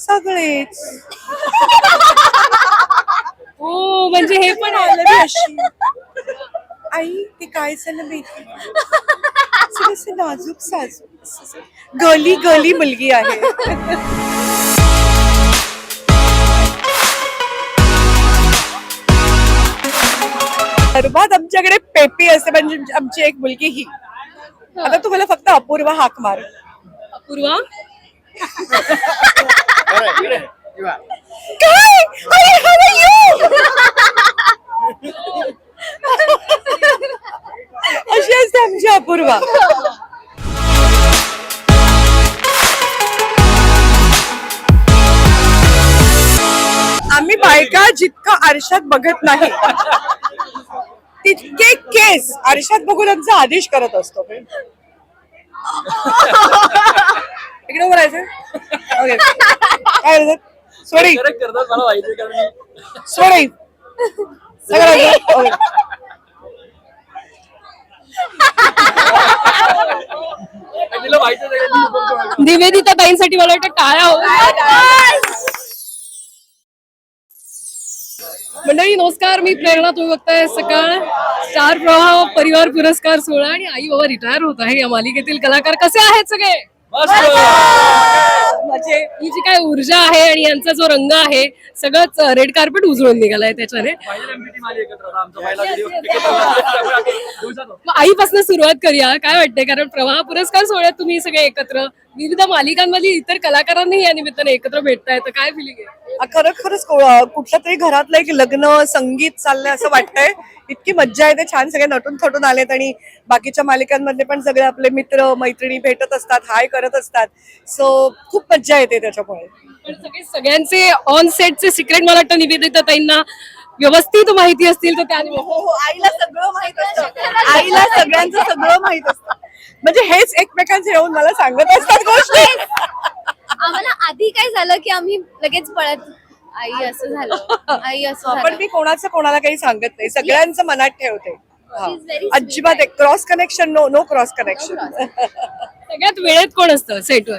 सगळेच. हो म्हणजे हे पण. आलं मी अशी. आई ते काय झालं माहिती असं कसं नाजूक साजूक. असं गली गली मुलगी आहे. सर्वात आमच्याकडे पेपी असते म्हणजे आमची एक मुलगी ही. आता तुम्हाला फक्त अपूर्वा हाक मार. अपूर्वा? काय अरे how are. You? अशी असते आमची अपूर्वा. आम्ही बायका जितकं आरशात बघत नाही तितके केस आरशात बघून आमचा आदेश करत असतो. इकडे उभं राहायचं. ओके काय करायचं? सोडी. करेक्ट करतात मला माहिती कारण मी सोडी. सगळं ओके. तिला माहिती आहे सगळं, मी बोलतो. निवेदिता ताईंसाठी मला वाटतं टाळ्या हो मंडळी नमस्कार. मी प्रेरणा तुम्ही बघताय सकाळ. स्टार प्रवाह परिवार पुरस्कार सोहळा आणि आई बाबा रिटायर होत आहे. या मालिकेतील कलाकार कसे आहेत सगळे? म्हणजे ही जी काय ऊर्जा आहे आणि यांचा जो रंग आहे सगळंच रेड कार्पेट उजळून निघालाय त्याच्याने. आईपासून सुरुवात करूया. काय वाटतंय? कारण प्रवाह पुरस्कार सोहळ्यात तुम्ही सगळे एकत्र विविध मालिकांमधली इतर कलाकारांनी या निमित्ताने एकत्र भेटताय. तर काय फिलिंग आहे? खरं खरंच को- कुठलं तरी घरातलं एक लग्न संगीत चाललंय असं वाटतंय. इतकी मज्जा येते छान सगळे नटून थटून आलेत आणि बाकीच्या मालिकांमधले पण सगळे आपले मित्र मैत्रिणी भेटत असतात हाय करत असतात. सो खूप मज्जा येते त्याच्यामुळे. पण सगळे सगळ्यांचे ऑन सेटचे सिक्रेट मला वाटतं निवेदिता ताईंना व्यवस्थित माहिती असतील तर त्या हो हो आईला सगळं माहीत असतं. आईला सगळ्यांचं सगळं माहीत असतं. म्हणजे हेच एकमेकांचे येऊन मला सांगत असतात गोष्टी. आम्हाला आधी काय झालं की आम्ही लगेच पळत आई असं झालं. आई असं पण मी कोणाचं कोणाला काही सांगत नाही. सगळ्यांचं मनात ठेवते. हा. अजिबात cross connection no no cross connection सगळ्यात वेळेत कोण असतं? सेटवर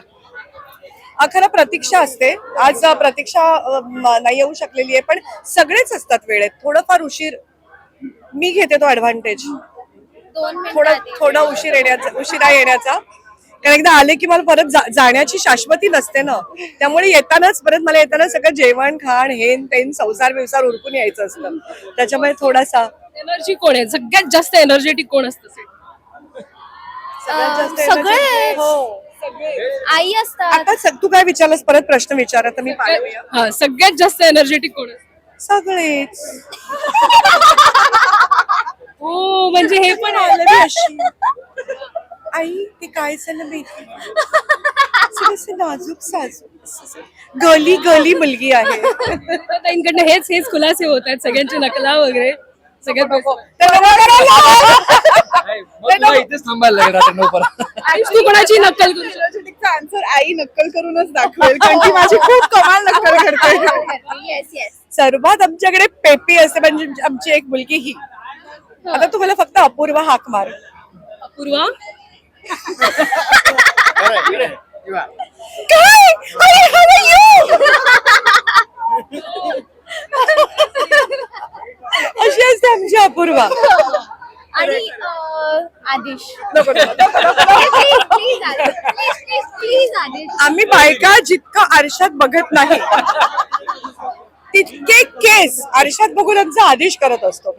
खरं प्रतीक्षा असते. आज प्रतीक्षा नाही येऊ शकलेली आहे पण सगळेच असतात वेळेत. थोडंफार उशीर मी घेते तो ऍडव्हान्टेज दोन मिनिटं थोडं. थोडा उशीर येण्याचा उशिरा येण्याचा. कारण एकदा आले की मला परत जा- जाण्याची शाश्वती नसते ना. त्यामुळे येतानाच परत मला येताना सगळं जेवण खाण हेन तेन संसार व्यवसार उरकून यायचं असतं. त्याच्यामुळे थोडासा एनर्जी कोण आहे? सगळ्यात जास्त एनर्जेटिक कोण असतं? सगळ्यात जास्त energy- हो. आई असतात. आता तू काय विचारलंस? परत प्रश्न विचार आता मी पाळूया हा सगळ्यात जास्त एनर्जेटिक कोण असतं? सगळेच. हो म्हणजे हे पण. आलं मी अशी आई ते काय झालं माहिती असं कसं नाजूक साजूक गली गली मुलगी आहे. ताईंकडनं हेच हेच खुलासे होत आहेत सगळ्यांची नकला वगैरे. सगळ्यात इथेच थांबायला तू कोणाची नक्कल answer आई नक्कल करूनच दाखवेल कारण की माझी खूप कमाल नक्कल करते. येस येस सर्वात आमच्याकडे पेपी असते म्हणजे आमची एक मुलगी ही. आता तुम्हाला फक्त अपूर्वा हाक मार. अपूर्वा? काय? अशी असते आमची अपूर्वा. आणि अं, आदिश. आदिश. आम्ही बायका जितकं आरशात बघत नाही तितके केस आरशात बघून आमचा आदेश करत असतो.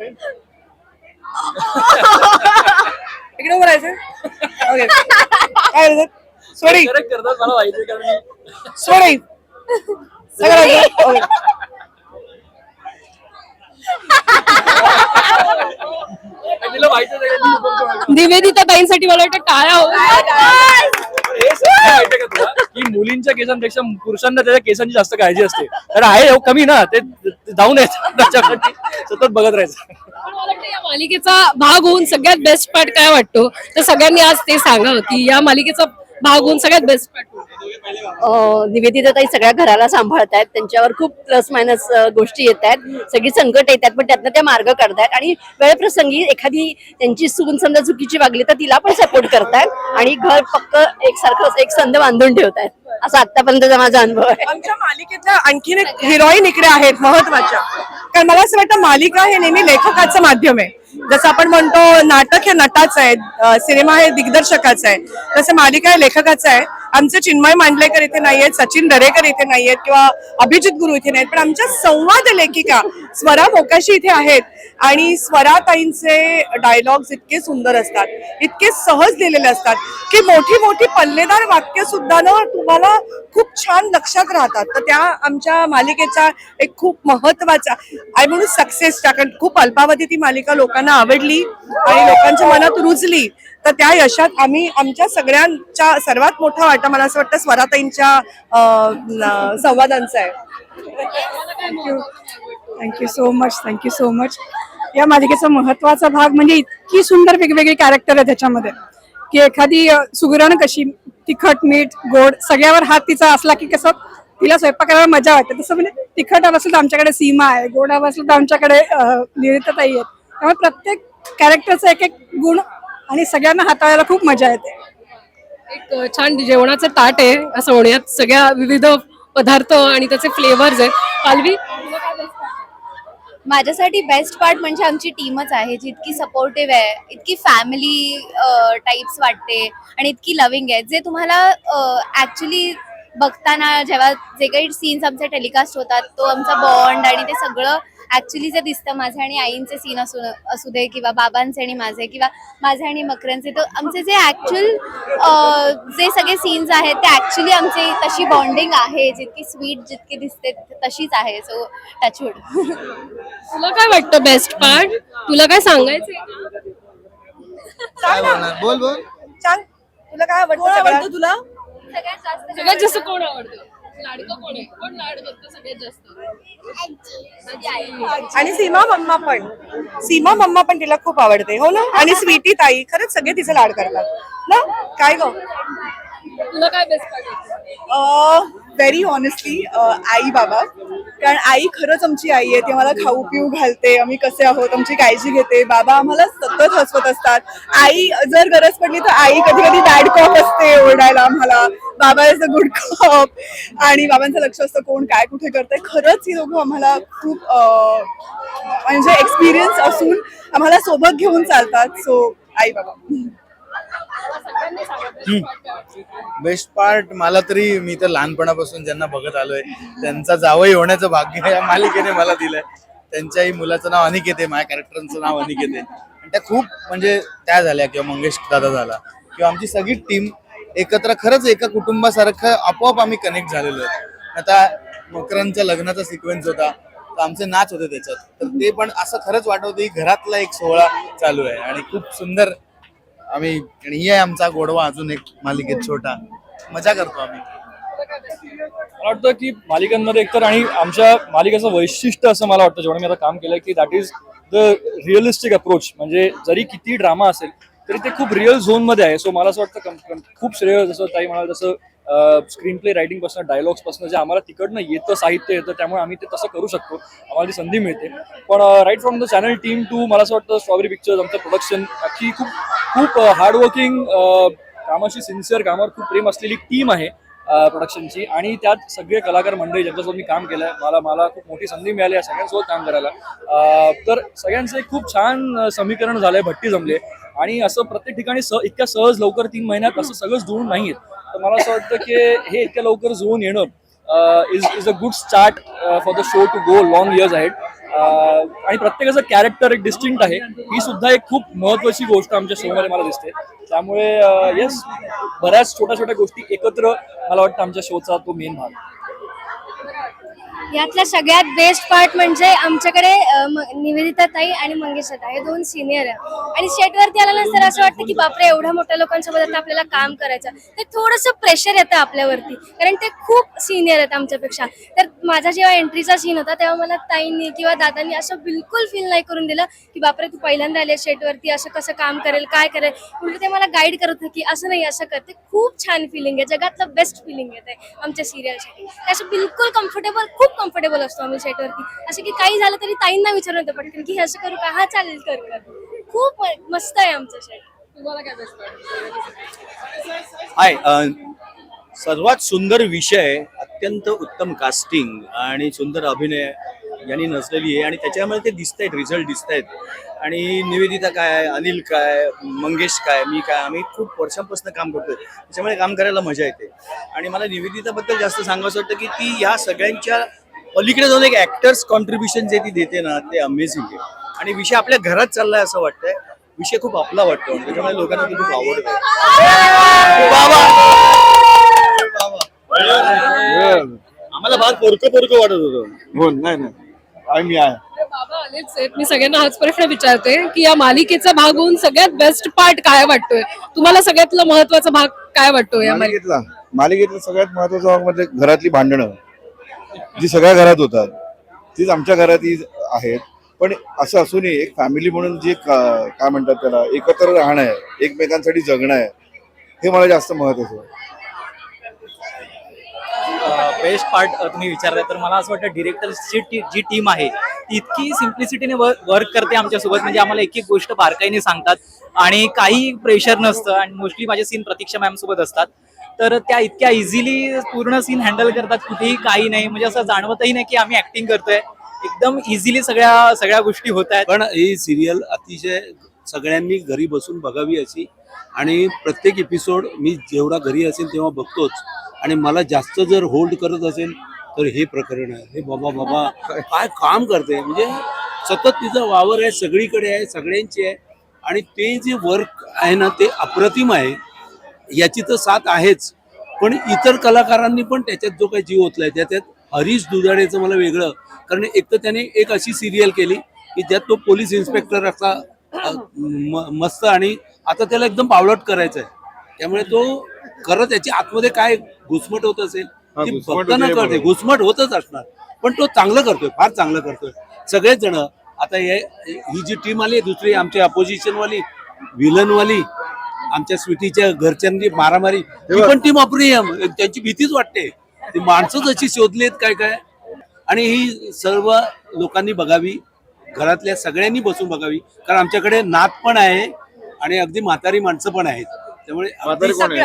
इकडे उभं राहायचं? ओके काय करायचं? सोडी करेक्ट करतात मला माहिती आहे कारण मी सोडी सगळं ओके. तिला माहिती आहे सगळं, मी बोलतो. निवेदिता ताईंसाठी मला वाटतं टाळ्या हो का मुलींच्या केसांपेक्षा पुरुषांना त्याच्या केसांची जास्त काळजी असते. तर आहे हो कमी ना ते जाऊन यायचं त्याच्यासाठी. सतत बघत राहायचं. या मालिकेचा भाग होऊन सगळ्यात बेस्ट पार्ट काय वाटतो? तर सगळ्यांनी आज ते सांगावं की या मालिकेचा भाग होऊन सगळ्यात बेस्ट पार्ट निवेदिता सगळ्या घराला सांभाळतायत. त्यांच्यावर खूप प्लस मायनस गोष्टी येत आहेत सगळी संकट येत आहेत पण त्यातनं त्या मार्ग काढतायत. आणि वेळप्रसंगी एखादी त्यांची सून समजा चुकीची वागली तर तिला पण सपोर्ट करतायत. आणि घर पक्क एकसारखं एक संध बांधून ठेवतायत. असा आतापर्यंतचा माझा अनुभव आहे. आमच्या मालिकेतल्या आणखीन एक हिरोईन इकडे आहेत महत्त्वाच्या. कारण मला असं वाटतं मालिका हे नेहमी लेखकाचं माध्यम आहे. जसं आपण म्हणतो नाटक हे नटाचं आहे सिनेमा हे दिग्दर्शकाचं आहे. तसं मालिका हे लेखकाचं आहे. आमचे चिन्मय मांडलेकर इथे नाहीयेत सचिन दरेकर इथे नाहीयेत किंवा अभिजित गुरु इथे नाहीत पण आमच्या संवाद लेखिका स्वरा मोकाशी इथे आहेत आणि स्वराताईंचे डायलॉग्स इतके सुंदर असतात इतके सहज लिहिलेले असतात की मोठी मोठी पल्लेदार वाक्य सुद्धा ना तुम्हाला खूप छान लक्षात राहतात. तर त्या आमच्या मालिकेचा एक खूप महत्त्वाचा आय म्हणून सक्सेसच्या कारण खूप अल्पावधी ती मालिका लोकांना आवडली आणि लोकांच्या मनात रुजली तर त्या यशात आम्ही आमच्या सगळ्यांच्या सर्वात मोठा वाटा मला असं वाटतं स्वराताईंच्या संवादांचा आहे. Thank you so much thank you so much या मालिकेचा महत्त्वाचा भाग म्हणजे इतकी सुंदर वेगवेगळी कॅरेक्टर आहे त्याच्यामध्ये की एखादी सुगरण कशी तिखट मीठ गोड सगळ्यावर हात तिचा असला की कसं तिला स्वयंपाक करायला मजा वाटते. तसं म्हणजे तिखट हवं असेल तर आमच्याकडे सीमा आहे गोड हवं असेल तर आमच्याकडे अ, आहेत. त्यामुळे प्रत्येक कॅरेक्टरचा एक एक गुण आणि सगळ्यांना हाताळायला खूप मजा येते. एक छान जेवणाचं ताट आहे असं म्हणूयात. सगळ्या विविध पदार्थ आणि त्याचे फ्लेवर्स आहेत. पालवी? माझ्यासाठी बेस्ट पार्ट म्हणजे आमची टीमच आहे जी इतकी सपोर्टिव्ह आहे इतकी फॅमिली टाईप्स वाटते आणि इतकी लविंग आहे. जे तुम्हाला ऍक्च्युली बघताना जेव्हा जे काही सीन्स आमचे टेलिकास्ट होतात तो आमचा बॉन्ड आणि ते सगळं ऍक्च्युली जे दिसतं माझे आणि आईंचे सीन असू असू दे किंवा बाबांचे आणि माझे किंवा माझे आणि मकरांचे तर आमचे जे ऍक्च्युअल जे सगळे सीन्स आहेत ते ऍक्च्युली आमची तशी बॉन्डिंग आहे. जितकी स्वीट जितकी दिसते तशीच आहे. सो टचवूड तुला काय वाटतं बेस्ट पार्ट तुला काय सांगायचंय बोल बोल. सांग तुला काय आवडतं आवडतं तुला? सगळ्यात जास्त सगळ्यात जास्त कोण आवडतं? लाडकं कोण आहे? कोण लाड करतं सगळ्यात जास्त? आणि सीमा मम्मा पण. सीमा मम्मा पण तिला खूप आवडते हो ना? आणि स्वीटी ताई खरंच सगळे तिचे लाड करतात. ना? काय ग? तुला काय बेस्ट व्हेरी ऑनेस्टली आई बाबा. कारण आई खरंच आमची आई आहे ती आम्हाला खाऊ पिऊ घालते आम्ही कसे आहोत आमची काळजी घेते बाबा आम्हाला सतत हसवत असतात. आई जर गरज पडली तर आई कधी कधी बॅड कॉप असते ओरडायला आम्हाला. बाबा इज अ गुड कॉप आणि बाबांचं लक्ष असतं कोण काय कुठे करतंय. खरंच ही दोघं आम्हाला खूप म्हणजे एक्सपिरियन्स असून आम्हाला सोबत घेऊन चालतात. सो आई बाबा. बेस्ट पार्ट मला तरी मी तर लहानपणापासून ज्यांना बघत आलोय त्यांचा जावई होण्याचं भाग्य या मालिकेने मला दिलंय. त्यांच्याही मुलाचं नाव अनिकेत आहे माझ्या कॅरेक्टरचं नाव अनिकेत. आहे आणि त्या खूप म्हणजे त्या झाल्या किंवा मंगेश दादा झाला. किंवा आमची सगळी टीम एकत्र खरंच एका कुटुंबासारखं आपोआप आम्ही कनेक्ट झालेलो आहे. आता मकरांच्या लग्नाचा सिक्वेन्स होता तर आमचे नाच होते त्याच्यात. तर ते पण असं खरंच वाटवतं की घरातला एक सोहळा चालू आहे. आणि खूप सुंदर आम्ही आणि ही आहे आमचा गोडवा अजून एक मालिकेत छोटा. मजा करतो आम्ही. मला वाटतं की मालिकांमध्ये एकतर आणि आमच्या मालिकेचं वैशिष्ट्य असं मला वाटतं जेवढं मी आता काम केलंय की that is the realistic approach म्हणजे जरी किती ड्रामा असेल तरी ते खूप रिअल झोनमध्ये आहे. सो मला असं वाटतं खूप श्रेय जसं ताई म्हणाल तसं स्क्रीन प्ले रायटिंगपासून पासून डायलॉग्सपासून जे आम्हाला तिकडनं येतं साहित्य येतं त्यामुळे आम्ही ते तसं करू शकतो. आम्हाला ती संधी मिळते. पण right from the channel team to मला असं वाटतं स्ट्रॉबेरी पिक्चर्स आमचं प्रोडक्शन अख्खी खूप खूप हार्डवर्किंग कामाशी सिन्सिअर कामावर खूप प्रेम असलेली टीम आहे प्रोडक्शनची आणि त्यात सगळे कलाकार मंडळी ज्यांच्यासोबत मी काम केलंय मला मला खूप मोठी संधी मिळाली आहे सगळ्यांसोबत काम करायला. तर सगळ्यांचं एक खूप छान समीकरण समीकरण झालंय भट्टी जमले. आणि असं प्रत्येक ठिकाणी स इतक्या सहज लवकर तीन महिन्यात असं सगळंच जुळून नाहीये. तर मला असं वाटतं की हे इतक्या लवकर झोन येणं is is a good start for the show to go long years आहेत आणि प्रत्येकाचं कॅरेक्टर एक डिस्टिंक्ट आहे. ही सुद्धा एक खूप महत्वाची गोष्ट आमच्या शोमध्ये मला दिसते. त्यामुळे येस बऱ्याच छोट्या छोट्या गोष्टी एकत्र मला वाटतं आमच्या शोचा तो मेन भाग. यातला सगळ्यात बेस्ट पार्ट म्हणजे आमच्याकडे म- निवेदिता ताई आणि मंगेशताई हे दोन सिनियर आहे. आणि सेटवरती आल्यानंतर असं वाटतं की बापरे एवढ्या मोठ्या लोकांसोबत आता आपल्याला काम करायचं. ते थोडंसं प्रेशर येतं आपल्यावरती कारण ते खूप सिनियर आहेत आमच्यापेक्षा. तर माझा जेव्हा एंट्रीचा सीन होता तेव्हा मला ताईंनी किंवा दादांनी असं बिलकुल फील नाही करून दिलं की बापरे तू पहिल्यांदा आले सेटवरती असं कसं काम करेल काय करेल? म्हणजे ते मला गाईड करत होते की असं नाही असं करते खूप छान फिलिंग आहे जगातलं बेस्ट फिलिंग येते आमच्या सिरियलसाठी असं बिलकुल कम्फर्टेबल खूप कम्फर्टेबल असतो आम्ही सेटवरती असं की काही झालं तरी ताईंना विचारून येतं पटकन की हे असं करू का? हा चालेल कर खूप मस्त आहे आमचं सेट तुम्हाला काय बेस्ट हाय सर्वात सुंदर विषय अत्यंत उत्तम कास्टिंग आणि सुंदर अभिनय यांनी नसलेली आहे आणि त्याच्यामुळे ते दिसत आहेत रिझल्ट दिसत आहेत आणि निवेदिता काय अनिल काय मंगेश काय मी काय आम्ही खूप वर्षांपासून काम करतोय. त्याच्यामुळे काम करायला मजा येते. आणि मला निवेदिताबद्दल जास्त सांगायचं वाटतं की ती ह्या सगळ्यांच्या पलीकडे जाऊन एक ऍक्टर्स कॉन्ट्रीब्युशन जे ती देते ना ते अमेझिंग आहे. आणि विषय आपल्या घरात चाललाय असं वाटतंय. विषय खूप आपला वाटतो आणि त्याच्यामुळे लोकांना ते खूप आवडतं आम्हाला भाग पोरकं पोरकं वाटत होतं. हो नाही नाही. आम्ही आहे. बाबा आलेच आहेत. मी सगळ्यांना हाच प्रश्न विचारते की या मालिकेचा भाग होऊन सगळ्यात बेस्ट पार्ट काय वाटतोय? तुम्हाला सगळ्यातला महत्त्वाचा भाग काय वाटतोय या मालिकेत? मालिकेतला मालिकेतला सगळ्यात महत्त्वाचा भाग म्हणजे घरातली भांडणं. जी सगळ्या घरात होतात तीच आमच्या घरातही आहेत. पण असं असूनही एक फॅमिली म्हणून जे का- काय म्हणतात त्याला एकत्र राहणं आहे एकमेकांसाठी जगणं आहे हे मला जास्त महत्वाचं बेस्ट पार्ट तुम्ही विचारताय तर मला असं वाटतं डिरेक्टरची टी जी टीम आहे ती इतकी सिम्प्लिसिटीने वर्क करते आमच्यासोबत. म्हणजे आम्हाला एक एक गोष्ट बारकाईने सांगतात आणि काही प्रेशर नसतं. आणि मोस्टली माझे सीन प्रतीक्षा मॅम सोबत असतात. तर त्या इतक्या इझिली पूर्ण सीन हँडल करतात कुठेही काही नाही. म्हणजे असं जाणवतही नाही की आम्ही ऍक्टिंग करतोय. एकदम इझिली सगळ्या सगळ्या गोष्टी होत आहेत. पण ही सिरियल अतिशय सगळ्यांनी घरी बसून बघावी अशी. आणि प्रत्येक एपिसोड मी जेवढा घरी असेल तेव्हा बघतोच. आणि मला जास्त जर होल्ड करत असेल तर हे प्रकरण आहे. हे बाबा बाबा काय काम करते? म्हणजे सतत तिचा वावर आहे सगळीकडे आहे सगळ्यांची आहे. आणि ते जे वर्क आहे ना ते अप्रतिम आहे. याची तर साथ आहेच. पण इतर कलाकारांनी पण त्याच्यात जो काही जीव ओतलाय त्याच्यात हरीश दुधाडेचं मला वेगळं. कारण एक तर त्याने एक अशी सिरियल केली की ज्यात तो पोलीस इन्स्पेक्टर असा मस्त आणि आता त्याला एकदम पावलट करायचं आहे त्यामुळे तो खरं त्याची आतमध्ये काय घुसमट होत असेल ती कळते. बरोबर. घुसमट होतच असणार. पण तो चांगलं करतोय फार चांगलं करतोय. सगळेच जण आता हे ही जी टीम आली दुसरी आमच्या अपोजिशन वाली विलन वाली आमच्या स्वीटीच्या घरच्यांनी मारामारी ती पण टीम अप्रियम त्यांची भीतीच वाटते. ती माणसंच अशी शोधलीत काय काय? आणि ही सर्व लोकांनी बघावी. घरातल्या सगळ्यांनी बसून बघावी. कारण आमच्याकडे नात पण आहे आणि अगदी म्हातारी माणसं पण आहेत. त्यामुळे आहे?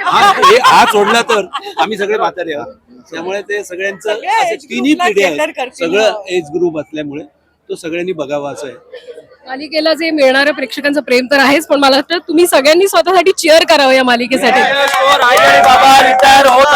हा हे हा सोडला तर आम्ही सगळे म्हातारे आहोत. त्यामुळे ते सगळ्यांचं तिन्ही पिढी करतील. सगळं एज ग्रुप असल्यामुळे तो सगळ्यांनी बघावा असं आहे. मालिकेला जे मिळणारं प्रेक्षकांचं प्रेम तर आहेच पण मला वाटतं तुम्ही सगळ्यांनी स्वतःसाठी चेअर करावं या मालिकेसाठी. बाबा रिटायर होत